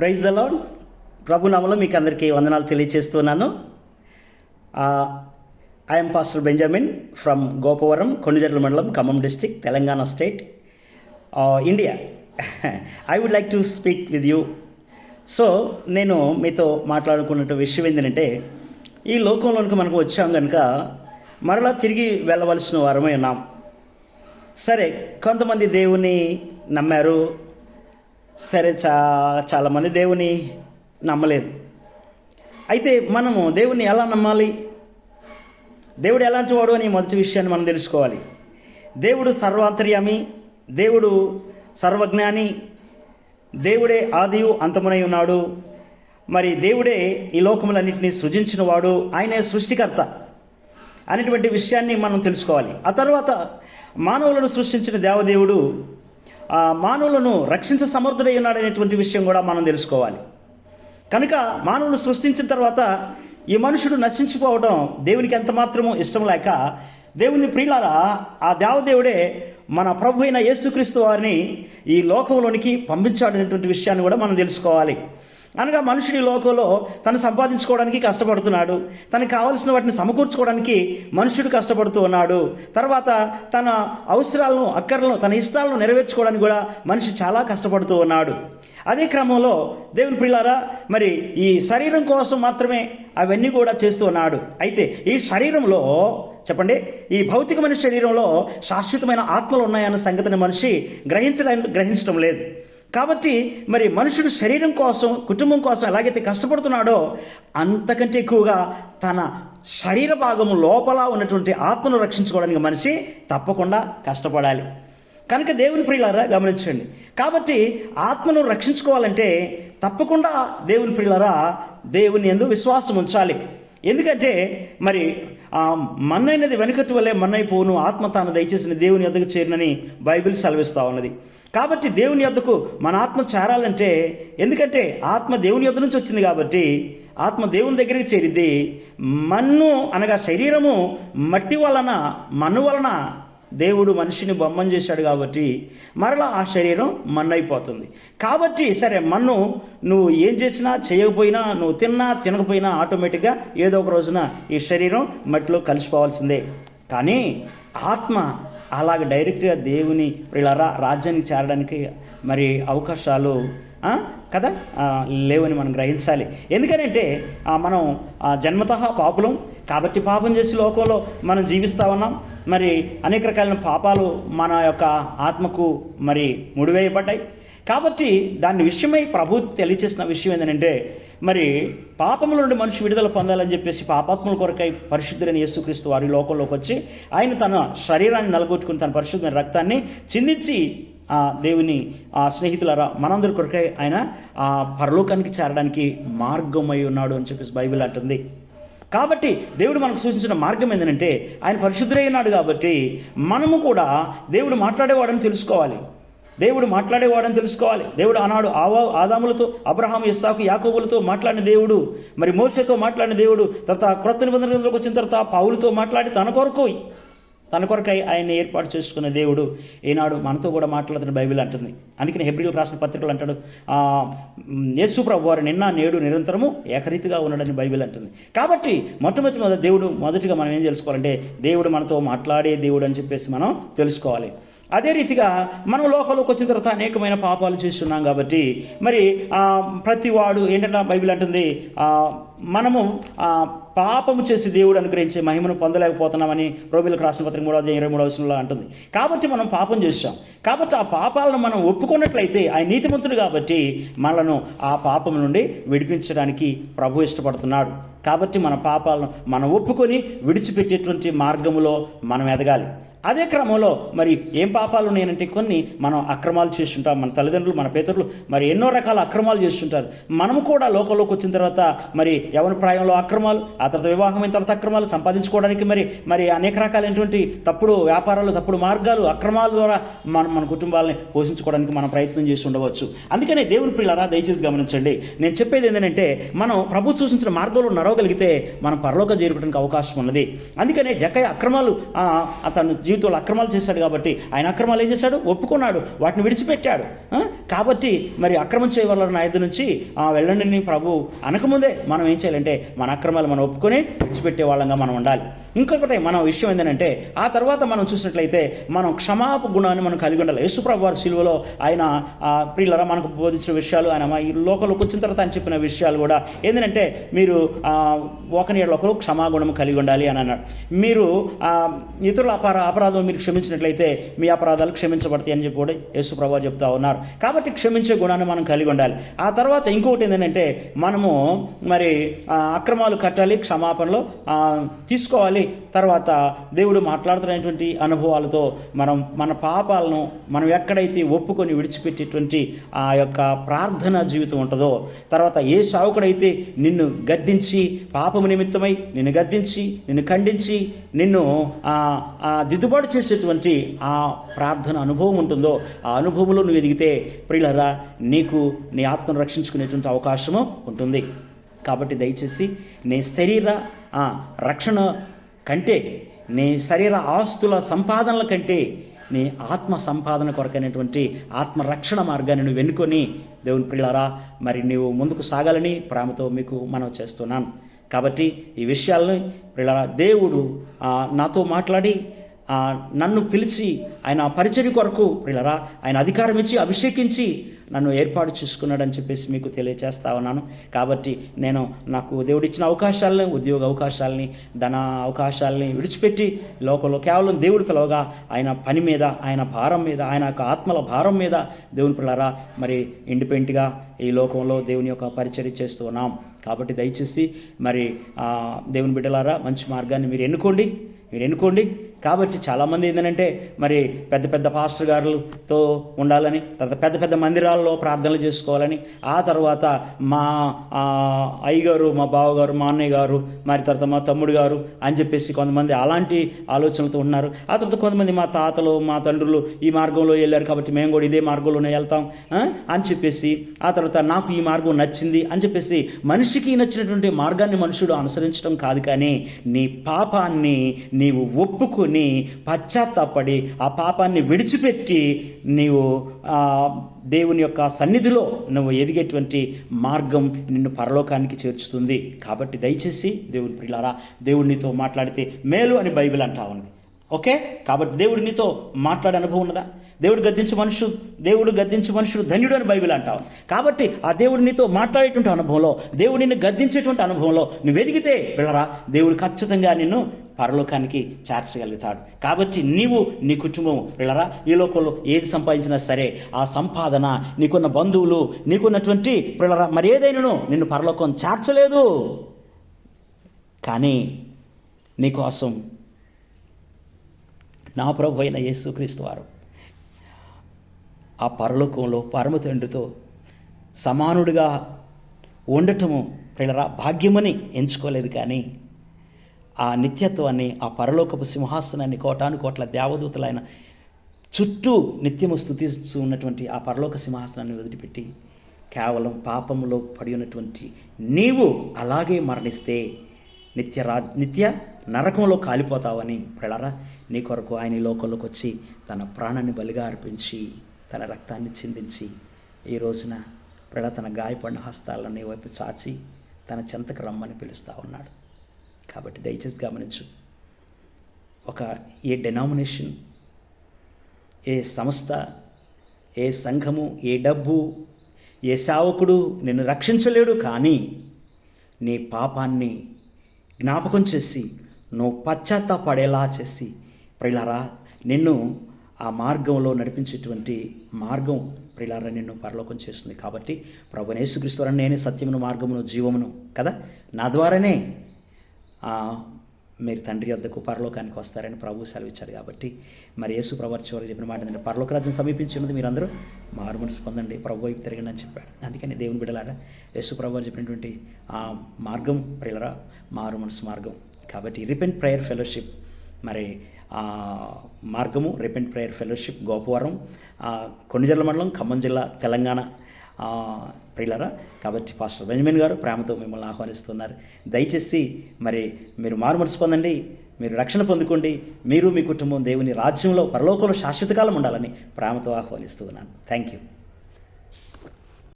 Praise అలాడ్ ప్రభునామలో మీకు అందరికీ వందనాలు తెలియజేస్తున్నాను I'm pastor Benjamin from Gopavaram Kondajarla mandal Khammam district Telangana state India I would like to speak with you so నేను మీతో మాట్లాడుకున్న విషయం ఏంటంటే ఈ లోకంలోనికి మనకు వచ్చాం కనుక మరలా తిరిగి వెళ్ళవలసిన వారమే ఉన్నాం. సరే కొంతమంది దేవుని నమ్మారు సరే చా చాలామంది దేవుని నమ్మలేదు. అయితే మనము దేవుని ఎలా నమ్మాలి? దేవుడు ఎలాంటి వాడు అని మొదటి విషయాన్ని మనం తెలుసుకోవాలి. దేవుడు సర్వాంతర్యామి దేవుడు సర్వజ్ఞాని దేవుడే ఆదియు అంతమునై ఉన్నాడు. మరి దేవుడే ఈ లోకములన్నింటినీ సృజించిన వాడు ఆయనే సృష్టికర్త అనేటువంటి విషయాన్ని మనం తెలుసుకోవాలి. ఆ తర్వాత మానవులను సృష్టించిన దేవదేవుడు మానవులను రక్షించ సమర్థుడై ఉన్నాడనేటువంటి విషయం కూడా మనం తెలుసుకోవాలి. కనుక మానవులను సృష్టించిన తర్వాత ఈ మనుషుడు నశించిపోవడం దేవునికి ఎంత మాత్రమూ ఇష్టం లేక దేవుని ప్రియులారా ఆ దేవదేవుడే మన ప్రభు అయిన యేసుక్రీస్తు వారిని ఈ లోకంలోనికి పంపించాడనేటువంటి విషయాన్ని కూడా మనం తెలుసుకోవాలి. అనగా మనుషుడు ఈ లోకంలో తను సంపాదించుకోవడానికి కష్టపడుతున్నాడు. తనకు కావలసిన వాటిని సమకూర్చుకోవడానికి మనుషుడు కష్టపడుతూ ఉన్నాడు. తర్వాత తన అవసరాలను అక్కర్లను తన ఇష్టాలను నెరవేర్చుకోవడానికి కూడా మనిషి చాలా కష్టపడుతూ ఉన్నాడు. అదే క్రమంలో దేవుని పిల్లారా మరి ఈ శరీరం కోసం మాత్రమే అవన్నీ కూడా చేస్తూ ఉన్నాడు. అయితే ఈ శరీరంలో చెప్పండి ఈ భౌతికమైన శరీరంలో శాశ్వతమైన ఆత్మలు ఉన్నాయన్న సంగతిని మనిషి గ్రహించడానికి గ్రహించడం లేదు. కాబట్టి మరి మనుషుడు శరీరం కోసం కుటుంబం కోసం ఎలాగైతే కష్టపడుతున్నాడో అంతకంటే ఎక్కువగా తన శరీర భాగము లోపల ఉన్నటువంటి ఆత్మను రక్షించుకోవడానికి మనిషి తప్పకుండా కష్టపడాలి. కనుక దేవుని ప్రియులారా గమనించండి. కాబట్టి ఆత్మను రక్షించుకోవాలంటే తప్పకుండా దేవుని ప్రియులారా దేవుని ఎందు విశ్వాసం ఉంచాలి. ఎందుకంటే మరి ఆ మన్నైనది వెనుకటి వల్లే మన్నైపోను ఆత్మ తాను దయచేసిన దేవుని యొద్దకు చేరినని బైబిల్ సెలవిస్తూ ఉన్నది. కాబట్టి దేవుని యొద్దకు మన ఆత్మ చేరాలంటే ఎందుకంటే ఆత్మ దేవుని యొద్ద నుంచి వచ్చింది కాబట్టి ఆత్మ దేవుని దగ్గరికి చేరిద్ది మన్ను అనగా శరీరము మట్టి వలన మన్ను వలన దేవుడు మనిషిని బొమ్మను చేశాడు కాబట్టి మరలా ఆ శరీరం మన్నైపోతుంది. కాబట్టి సరే మన్ను నువ్వు ఏం చేసినా చేయకపోయినా నువ్వు తిన్నా తినకపోయినా ఆటోమేటిక్గా ఏదో ఒక రోజున ఈ శరీరం మట్టిలో కలిసిపోవాల్సిందే. కానీ ఆత్మ అలాగ డైరెక్ట్గా దేవుని ప్రియులరా రాజ్యానికి చేరడానికి మరి అవకాశాలు కదా? లేవని మనం గ్రహించాలి. ఎందుకనంటే మనం జన్మత జన్మతః పాపులం. కాబట్టి పాపం చేసి లోకంలో మనం జీవిస్తూ ఉన్నాం. మరి అనేక రకాలైన పాపాలు మన యొక్క ఆత్మకు మరి ముడివేయబడ్డాయి. కాబట్టి దాని విషయమై ప్రభు తెలియచేసిన విషయం ఏంటంటే మరి పాపముల నుండి మనిషి విడుదల పొందాలని చెప్పేసి పాపాత్మల కొరకై పరిశుద్ధులైన యేసుక్రీస్తు వారి లోకంలోకి వచ్చి ఆయన తన శరీరాన్ని నలగొట్టుకుని తన పరిశుద్ధమైన రక్తాన్ని చిందించి దేవుని ఆ స్నేహితులారా మనందరి కొరకై ఆయన ఆ పరలోకానికి చేరడానికి మార్గమై ఉన్నాడు అని చెప్పేసి బైబిల్ అంటుంది. కాబట్టి దేవుడు మనకు సూచించిన మార్గం ఏంటంటే ఆయన పరిశుద్ధుడై ఉన్నాడు కాబట్టి మనము కూడా దేవుడు మాట్లాడేవాడని తెలుసుకోవాలి. దేవుడు మాట్లాడేవాడని తెలుసుకోవాలి. దేవుడు ఆనాడు ఆవా ఆదాములతో అబ్రహాం ఇస్సాకు యాకోబులతో మాట్లాడిన దేవుడు మరి మోసతో మాట్లాడిన దేవుడు తర్వాత క్రొత్త నిబంధనలోకి వచ్చిన తర్వాత పావులతో మాట్లాడి తన కొరకు తన కొరకై ఆయన ఏర్పాటు చేసుకున్న దేవుడు ఈనాడు మనతో కూడా మాట్లాడుతున్న బైబిల్ అంటుంది. అందుకని హెబ్రిల్ రాసిన పత్రికలు అంటాడు యేసు ప్రభు వారు నిన్న నేడు నిరంతరము ఏకరీతిగా ఉన్నాడని బైబిల్ అంటుంది. కాబట్టి మొట్టమొదటి మొదటి దేవుడు మొదటిగా మనం ఏం తెలుసుకోవాలంటే దేవుడు మనతో మాట్లాడే దేవుడు అని చెప్పేసి మనం తెలుసుకోవాలి. అదే రీతిగా మనం లోకంలోకి వచ్చిన తర్వాత అనేకమైన పాపాలు చేస్తున్నాం కాబట్టి మరి ప్రతి వాడు ఏంటంటే బైబిల్ అంటుంది మనము పాపము చేసి దేవుడు అనుగ్రహించే మహిమను పొందలేకపోతున్నామని రోమిలకు రాసిన పత్రిక మూడవ అధ్యాయం ఇరవై మూడవ వచనంలో అంటుంది. కాబట్టి మనం పాపం చేస్తాం కాబట్టి ఆ పాపాలను మనం ఒప్పుకున్నట్లయితే ఆయన నీతిమంతుడు కాబట్టి మనలను ఆ పాపం నుండి విడిపించడానికి ప్రభు ఇష్టపడుతున్నాడు. కాబట్టి మన పాపాలను మనం ఒప్పుకొని విడిచిపెట్టేటువంటి మార్గములో మనం ఎదగాలి. అదే క్రమంలో మరి ఏం పాపాలు ఉన్నాయంటే కొన్ని మనం అక్రమాలు చేస్తుంటాం మన తల్లిదండ్రులు మన పేదరులు మరి ఎన్నో రకాల అక్రమాలు చేస్తుంటారు. మనము కూడా లోకంలోకి వచ్చిన తర్వాత మరి యవన ప్రాయంలో అక్రమాలు ఆ తర్వాత వివాహమైన తర్వాత అక్రమాలు సంపాదించుకోవడానికి మరి మరి అనేక రకాలైనటువంటి తప్పుడు వ్యాపారాలు తప్పుడు మార్గాలు అక్రమాల ద్వారా మనం మన కుటుంబాలని పోషించుకోవడానికి మనం ప్రయత్నం చేసి ఉండవచ్చు. అందుకనే దేవుని పిల్లరా దయచేసి గమనించండి. నేను చెప్పేది ఏంటంటే మనం ప్రభు సూచించిన మార్గంలో నడవగలిగితే మనం పరలోక చేరుకోవడానికి అవకాశం ఉన్నది. అందుకనే జక్కయ్య అక్రమాలు అతను జీవితంలో అక్రమాలు చేశాడు కాబట్టి ఆయన అక్రమాలు ఏం చేశాడు? ఒప్పుకున్నాడు. వాటిని విడిచిపెట్టాడు. కాబట్టి మరి అక్రమం చేయవలన ఐదు నుంచి ఆ, వెళ్ళండి ప్రభు అనకముందే మనం ఏం చేయాలంటే మన అక్రమాలు మనం ఒప్పుకొని విడిచిపెట్టే వాళ్ళంగా మనం ఉండాలి. ఇంకొకటి మన విషయం ఏంటంటే ఆ తర్వాత మనం చూసినట్లయితే మనం క్షమాప గుణాన్ని మనం కలిగి ఉండాలి. యేసుప్రభు వారి సిలువలో ఆయన ప్రియులరా మనకు బోధించిన విషయాలు ఆయన ఈ లోకంలోకి వచ్చిన తర్వాత ఆయన చెప్పిన విషయాలు కూడా ఏంటంటే మీరు ఒకరి ఒకని ఒకరు క్షమాగుణం కలిగి ఉండాలి అని అన్నాడు. మీరు ఇతరుల అపరా అపరాధం మీరు క్షమించినట్లయితే మీ అపరాధాలు క్షమించబడతాయి అని చెప్పి కూడా యేసుప్రభు చెప్తా ఉన్నారు. కాబట్టి క్షమించే గుణాన్ని మనం కలిగి ఉండాలి. ఆ తర్వాత ఇంకొకటి ఏంటంటే మనము మరి అక్రమాలు కట్టాలి క్షమాపణలో తీసుకోవాలి. తర్వాత దేవుడు మాట్లాడుతున్నటువంటి అనుభవాలతో మనం మన పాపాలను మనం ఎక్కడైతే ఒప్పుకొని విడిచిపెట్టేటువంటి ఆ యొక్క ప్రార్థన జీవితం ఉంటుందో తర్వాత ఏ సావుకుడైతే నిన్ను గద్దించి పాపము నిమిత్తమై నిన్ను గద్దించి నిన్ను ఖండించి నిన్ను ఆ, దిద్దుబాటు చేసేటువంటి ఆ ప్రార్థన అనుభవం ఉంటుందో ఆ అనుభవంలో నువ్వు ఎదిగితే ప్రియులరా నీకు నీ ఆత్మను రక్షించుకునేటువంటి అవకాశము ఉంటుంది. కాబట్టి దయచేసి నీ శరీర రక్షణ కంటే నీ శరీర ఆస్తుల సంపాదనల కంటే నీ ఆత్మ సంపాదన కొరకైనటువంటి ఆత్మరక్షణ మార్గాన్ని నువ్వు వెనుకొని దేవుని పిల్లారా మరి నీవు ముందుకు సాగాలని ప్రేమతో మీకు మనం చేస్తున్నాను. కాబట్టి ఈ విషయాలను పిల్లరా దేవుడు నాతో మాట్లాడి నన్ను పిలిచి ఆయన పరిచర్య కొరకు ప్రియులరా ఆయన అధికారం ఇచ్చి అభిషేకించి నన్ను ఏర్పాటు చేసుకున్నాడని చెప్పేసి మీకు తెలియచేస్తా ఉన్నాను. కాబట్టి నేను నాకు దేవుడిచ్చిన అవకాశాలని ఉద్యోగ అవకాశాలని ధన అవకాశాలని విడిచిపెట్టి లోకంలో కేవలం దేవుడు పిలవగా ఆయన పని మీద ఆయన భారం మీద ఆయన యొక్క ఆత్మల భారం మీద దేవుని పిల్లరా మరి ఇండిపెండెంట్గా ఈ లోకంలో దేవుని యొక్క పరిచర్య చేస్తూ ఉన్నాం. కాబట్టి దయచేసి మరి దేవుని బిడ్డలారా మంచి మార్గాన్ని మీరు ఎన్నుకోండి మీరు ఎన్నుకోండి. కాబట్టి చాలామంది ఏంటంటే మరి పెద్ద పెద్ద పాస్టర్ గారులతో ఉండాలని తర్వాత పెద్ద పెద్ద మందిరాల్లో ప్రార్థనలు చేసుకోవాలని ఆ తర్వాత మా అయ్యగారు మా బావగారు మా అన్నయ్య గారు మరి తర్వాత మా తమ్ముడు గారు అని చెప్పేసి కొంతమంది అలాంటి ఆలోచనలతో ఉన్నారు ఆ తర్వాత కొంతమంది మా తాతలు మా తండ్రులు ఈ మార్గంలో వెళ్ళారు కాబట్టి మేము కూడా ఇదే మార్గంలోనే వెళ్తాం అని చెప్పేసి ఆ తర్వాత నాకు ఈ మార్గం నచ్చింది అని చెప్పేసి మనిషికి నచ్చినటువంటి మార్గాన్ని మనుషుడు అనుసరించడం కాదు కానీ నీ పాపాన్ని నీవు ఒప్పుకొని పశ్చాత్తాపడి ఆ పాపాన్ని విడిచిపెట్టి నీవు దేవుని యొక్క సన్నిధిలో నువ్వు ఎదిగేటువంటి మార్గం నిన్ను పరలోకానికి చేర్చుతుంది. కాబట్టి దయచేసి దేవుని పిల్లారా దేవుడినితో మాట్లాడితే మేలు అని బైబిల్ అంటా ఉంది. ఓకే? కాబట్టి దేవుడు నీతో మాట్లాడే అనుభవం ఉన్నదా? దేవుడు గద్దించు మనుషుడు దేవుడు గద్దించు మనుషుడు ధన్యుడు అని బైబిల్ అంటావు. కాబట్టి ఆ దేవుడు నీతో మాట్లాడేటువంటి అనుభవంలో దేవుడు నిన్ను గద్దించేటువంటి అనుభవంలో నువ్వు ఎదిగితే పిల్లరా దేవుడు ఖచ్చితంగా నిన్ను పరలోకానికి చేర్చగలుగుతాడు కాబట్టి నీవు నీ కుటుంబం పిల్లరా ఈ లోకంలో ఏది సంపాదించినా సరే ఆ సంపాదన నీకున్న బంధువులు నీకున్నటువంటి పిల్లరా మరి ఏదైనాను నిన్ను పరలోకం చేర్చలేదు కానీ నీకోసం నా ప్రభు అయిన యేసుక్రీస్తు వారు ఆ పరలోకంలో పరమతండ్రితో సమానుడిగా ఉండటము పిల్లరా భాగ్యమని ఎంచుకోలేదు కానీ ఆ నిత్యత్వాన్ని ఆ పరలోకపు సింహాసనాన్ని కోటాను కోట్ల దేవదూతలైన చుట్టూ నిత్యము స్థుతిస్తూ ఉన్నటువంటి ఆ పరలోక సింహాసనాన్ని వదిలిపెట్టి కేవలం పాపంలో పడి ఉన్నటువంటి నీవు అలాగే మరణిస్తే నిత్య రా నిత్య నరకంలో కాలిపోతావని పిల్లరా నీ కొరకు ఆయన ఈ లోకంలోకి వచ్చి తన ప్రాణాన్ని బలిగా అర్పించి తన రక్తాన్ని చిందించి ఈ రోజున ప్రళ తన గాయపడిన హస్తాలను నీ వైపు చాచి తన చెంతకు రమ్మని పిలుస్తూ ఉన్నాడు. కాబట్టి దయచేసి గమనించు. ఒక ఏ డెనామినేషన్ ఏ సంస్థ ఏ సంఘము ఏ డబ్బు ఏ సేవకుడు నిన్ను రక్షించలేడు కానీ నీ పాపాన్ని జ్ఞాపకం చేసి నువ్వు పశ్చాత్తాపడేలా చేసి ప్రిలరా నిన్ను ఆ మార్గంలో నడిపించేటువంటి మార్గం ప్రిలారా నిన్ను పరలోకం చేస్తుంది. కాబట్టి ప్రభు యేసుక్రీస్తువారని నేనే సత్యమును మార్గమును జీవమును కదా? నా ద్వారానే మీరు తండ్రి వద్దకు పరలోకానికి వస్తారని ప్రభు సెలవిచ్చాడు కాబట్టి మరి యేసు ప్రభు చివరికి చెప్పిన మాట ఏంటంటే పరలోక రాజ్యం సమీపించినది మీరందరూ మారు మనసు పొందండి ప్రభు వైపు తిరగండి అని చెప్పాడు. అందుకని దేవుని బిడలారా యేసు ప్రభు చెప్పినటువంటి ఆ మార్గం ప్రిలరా మారు మనసు మార్గం. కాబట్టి రిపెంట్ ప్రేయర్ ఫెలోషిప్ మరి ఆ మార్గము repent prayer fellowship Gopavaram Konnijarla mandal Khammam జిల్లా తెలంగాణ ప్రియులరా కాబట్టి పాస్టర్ బెంజమిన్ గారు ప్రేమతో మిమ్మల్ని ఆహ్వానిస్తున్నారు. దయచేసి మరి మీరు మారుమనసు పొందండి మీరు రక్షణ పొందుకోండి మీరు మీ కుటుంబం దేవుని రాజ్యంలో పరలోకంలో శాశ్వతకాలం ఉండాలని ప్రేమతో ఆహ్వానిస్తూ ఉన్నాను. Thank you